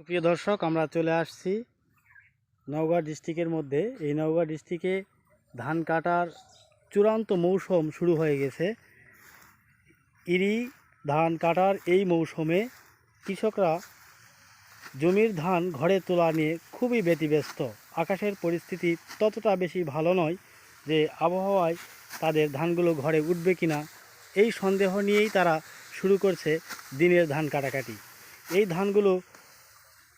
প্রিয় দর্শক, আমরা চলে আসছি নওগাঁ ডিস্ট্রিক্টের মধ্যে। এই নওগাঁ ডিস্ট্রিক্টে ধান কাটার চূড়ান্ত মৌসুম শুরু হয়ে গেছে। ইরি ধান কাটার এই মৌসুমে কৃষকরা জমির ধান ঘরে তোলা নিয়ে খুবই ব্যতিব্যস্ত। আকাশের পরিস্থিতি ততটা বেশি ভালো নয় যে আবহাওয়ায় তাদের ধানগুলো ঘরে উঠবে কিনা, এই সন্দেহ নিয়েই তারা শুরু করছে দিনের ধান কাটাকাটি। এই ধানগুলো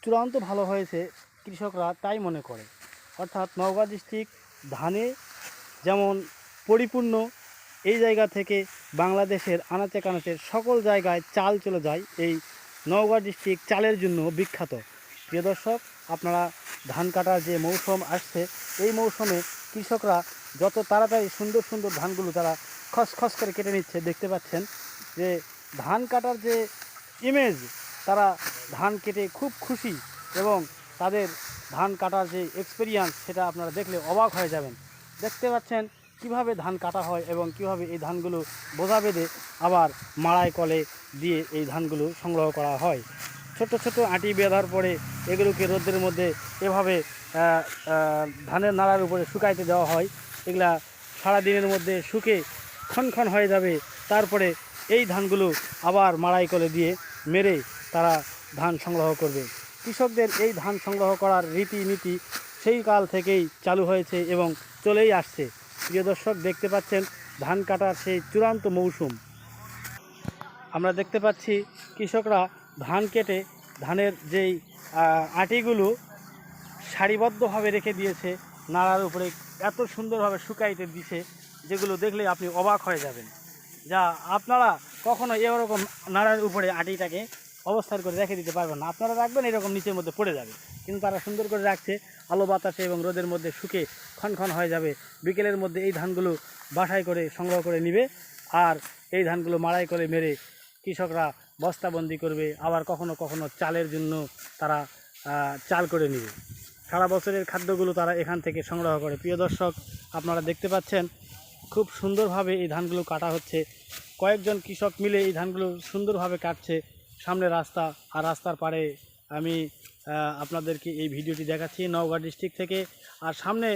চূড়ান্ত ভালো হয়েছে কৃষকরা তাই মনে করে। অর্থাৎ নওগাঁ ডিস্ট্রিক্ট ধানে যেমন পরিপূর্ণ, এই জায়গা থেকে বাংলাদেশের আনাচে কানাচে সকল জায়গায় চাল চলে যায় এই নওগাঁ ডিস্ট্রিক্ট চালের জন্য বিখ্যাত। প্রিয় দর্শক, আপনারা ধান কাটার যে মৌসুম আসছে, এই মৌসুমে কৃষকরা যত তাড়াতাড়ি সুন্দর সুন্দর ধানগুলো তারা খসখস করে কেটে নিচ্ছে, দেখতে পাচ্ছেন যে ধান কাটার যে ইমেজ তারা ধান কেটে খুব খুশি এবং তাদের ধান কাটার যে এক্সপিরিয়েন্স সেটা আপনারা দেখলে অবাক হয়ে যাবেন। দেখতে পাচ্ছেন কীভাবে ধান কাটা হয় এবং কীভাবে এই ধানগুলো বোঝা বেঁধে আবার মাড়াই কলে দিয়ে এই ধানগুলো সংগ্রহ করা হয়। ছোট ছোট আঁটি বেঁধার পরে এগুলোকে রোদ্রের মধ্যে এভাবে ধানের নাড়ার উপরে শুকাইতে দেওয়া হয়। এগুলা সারাদিনের মধ্যে শুকে ক্ষণ হয়ে যাবে। তারপরে এই ধানগুলো আবার মাড়াই কলে দিয়ে মেরে তারা ধান সংগ্রহ করবে। কৃষকদের এই ধান সংগ্রহ করার রীতিনীতি সেই কাল থেকেই চালু হয়েছে এবং চলেই আসছে। প্রিয় দর্শক, দেখতে পাচ্ছেন, ধান কাটার সেই চূড়ান্ত মৌসুম। আমরা দেখতে পাচ্ছি, কৃষকরা ধান কেটে ধানের যেই আটিগুলো সারিবদ্ধভাবে রেখে দিয়েছে নাড়ার উপরে এত সুন্দরভাবে শুকাইতে দিছে, যেগুলো দেখলে আপনি অবাক হয়ে যাবেন। যা, আপনারা কখনো এরকম নাড়ার উপরে আটিটাকে অবস্থান করে রেখে দিতে পারবেন না। আপনারা রাখবেন, এরকম নিচের মধ্যে পড়ে যাবে। কিন্তু তারা সুন্দর করে রাখছে, আলো বাতাসে এবং রোদের মধ্যে শুকে ক্ষণ হয়ে যাবে। বিকেলের মধ্যে এই ধানগুলো বাসায় করে সংগ্রহ করে নিবে, আর এই ধানগুলো মাড়াই করে মেরে কৃষকরা বস্তাবন্দি করবে, আবার কখনো কখনো চালের জন্য তারা চাল করে নেবে। সারা বছরের খাদ্যগুলো তারা এখান থেকে সংগ্রহ করে। প্রিয় দর্শক, আপনারা দেখতে পাচ্ছেন, খুব সুন্দরভাবে এই ধানগুলো কাটা হচ্ছে। কয়েকজন কৃষক মিলে এই ধানগুলো সুন্দরভাবে কাটছে। সামনে রাস্তা আর রাস্তার পাড়ে আমি আপনাদেরকে এই ভিডিওটি দেখাচ্ছি নওগাঁ ডিস্ট্রিক্ট থেকে। আর সামনে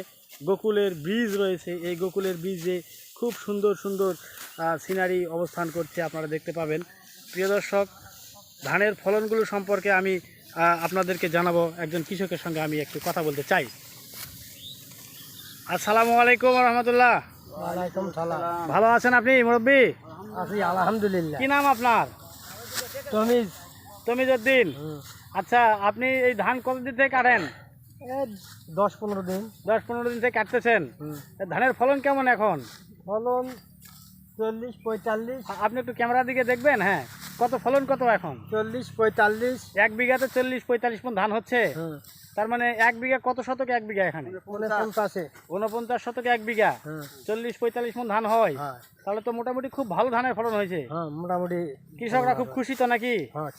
গোকুলের ব্রিজ রয়েছে। এই গোকুলের ব্রিজে খুব সুন্দর সুন্দর সিনারি অবস্থান করছে আপনারা দেখতে পাবেন। প্রিয় দর্শক ধানের ফলনগুলো সম্পর্কে আমি আপনাদেরকে জানাব। একজন কৃষকের সঙ্গে আমি একটু কথা বলতে চাই। আসসালামু আলাইকুম রহমতুল্লাহ। ভালো আছেন আপনি মুরব্বী? আলহামদুলিল্লাহ। কি নাম আপনার? তমিজ তমিজউদ্দিন আচ্ছা আপনি এই ধান কতদিন থেকে কাটেন? দশ পনেরো দিন। দশ পনেরো দিন থেকে কাটতেছেন? ধানের ফলন কেমন এখন? ফলন চল্লিশ পঁয়তাল্লিশ। আপনি একটু ক্যামেরার দিকে দেখবেন হ্যাঁ? কত ফলন কত এখন? চল্লিশ পঁয়তাল্লিশ। এক বিঘাতে চল্লিশ পঁয়তাল্লিশ মন ধান হচ্ছে? তার মানে এক বিঘা কত শতকে এক বিঘা এখানে? পঞ্চাশে উনপঞ্চাশ শতকে এক বিঘা। চল্লিশ পঁয়তাল্লিশ মন ধান হয়। হ্যাঁ। তাহলে তো মোটামুটি খুব ভালো ধানের ফলন হয়েছে। হ্যাঁ মোটামুটি কৃষকরা খুব খুশি তো নাকি? হ্যাঁ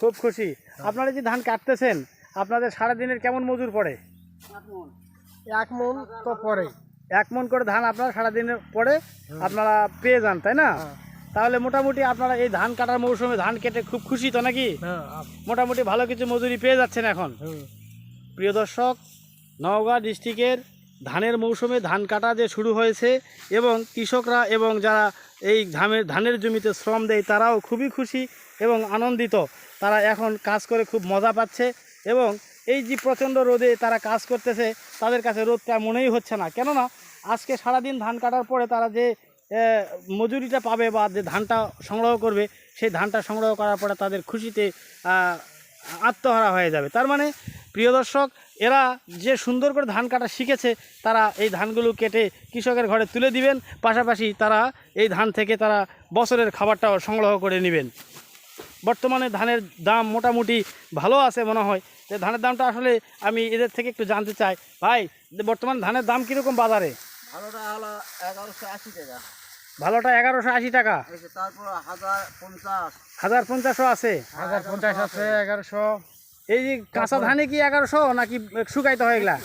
খুব খুশি। আপনারা যে ধান কাটতেছেন আপনাদের সারাদিনের কেমন মজুর পড়ে? এক মন তো পরে এক মন করে ধান আপনারা সারাদিনের পরে আপনারা পেয়ে যান তাই না? হ্যাঁ। তাহলে মোটামুটি আপনারা এই ধান কাটার মৌসুমে ধান কেটে খুব খুশি তো নাকি? হ্যাঁ মোটামুটি ভালো কিছু মজুরি পেয়ে যাচ্ছেন এখন। প্রিয় দর্শক নওগাঁ ডিস্ট্রিক্টের ধানের মৌসুমে ধান কাটা যে শুরু হয়েছে এবং কৃষকরা এবং যারা এই ধানের ধানের জমিতে শ্রম দেয় তারাও খুবই খুশি এবং আনন্দিত। তারা এখন কাজ করে খুব মজা পাচ্ছে এবং এই যে প্রচণ্ড রোদে তারা কাজ করতেছে তাদের কাছে রোদটা মনেই হচ্ছে না। কেননা আজকে সারাদিন ধান কাটার পরে তারা যে মজুরিটা পাবে বা যে ধানটা সংগ্রহ করবে, সেই ধানটা সংগ্রহ করার পরে তাদের খুশিতে আত্মহারা হয়ে যাবে। তার মানে প্রিয় দর্শক, এরা যে সুন্দর করে ধান কাটা শিখেছে, তারা এই ধানগুলো কেটে কৃষকের ঘরে তুলে দিবেন, পাশাপাশি তারা এই ধান থেকে তারা বছরের খাবারটাও সংগ্রহ করে নেবেন। বর্তমানে ধানের দাম মোটামুটি ভালো আছে মনে হয়। যে ধানের দামটা আসলে আমি এদের থেকে একটু জানতে চাই। ভাই, বর্তমান ধানের দাম কীরকম বাজারে? ভালোটা হলো এগারোশো আশি টাকা। ভালোটা এগারোশো আশি টাকা। তারপর হাজার পঞ্চাশ। হাজার পঞ্চাশও আছে। হাজার পঞ্চাশ আছে এগারোশো। এই যে কাঁচা ধানে কি এগারোশো নাকি শুকাইতে হয় এগুলা?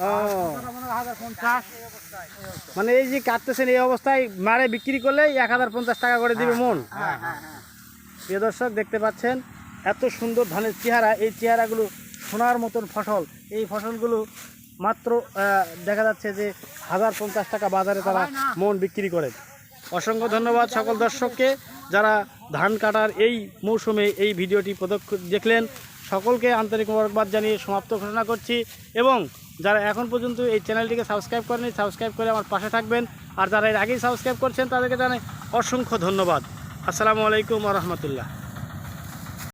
ও। মানে এই যে কাটতেছেন এই অবস্থায় মারে বিক্রি করলে এক হাজার পঞ্চাশ টাকা করে দিবে মন। হ্যাঁ হ্যাঁ। প্রিয় দর্শক দেখতে পাচ্ছেন এত সুন্দর ধানের চেহারা এই চেহারাগুলো সোনার মতন ফসল। এই ফসলগুলো মাত্র দেখা যাচ্ছে যে হাজার পঞ্চাশ টাকা বাজারে তারা মন বিক্রি করে। অসংখ্য ধন্যবাদ সকল দর্শককে যারা ধান কাটার এই মৌসুমে এই ভিডিওটি পদক্ষেপ দেখলেন। সকলকে আন্তরিক মোবারকবাদ জানিয়ে সমাপ্ত ঘোষণা করছি এবং যারা এখন পর্যন্ত এই চ্যানেলটিকে সাবস্ক্রাইব করেনি সাবস্ক্রাইব করে আমার পাশে থাকবেন। আর যারা এর আগেই সাবস্ক্রাইব করছেন তাদেরকে জানাই অসংখ্য ধন্যবাদ। আসসালামু আলাইকুম রহমতুল্লাহ।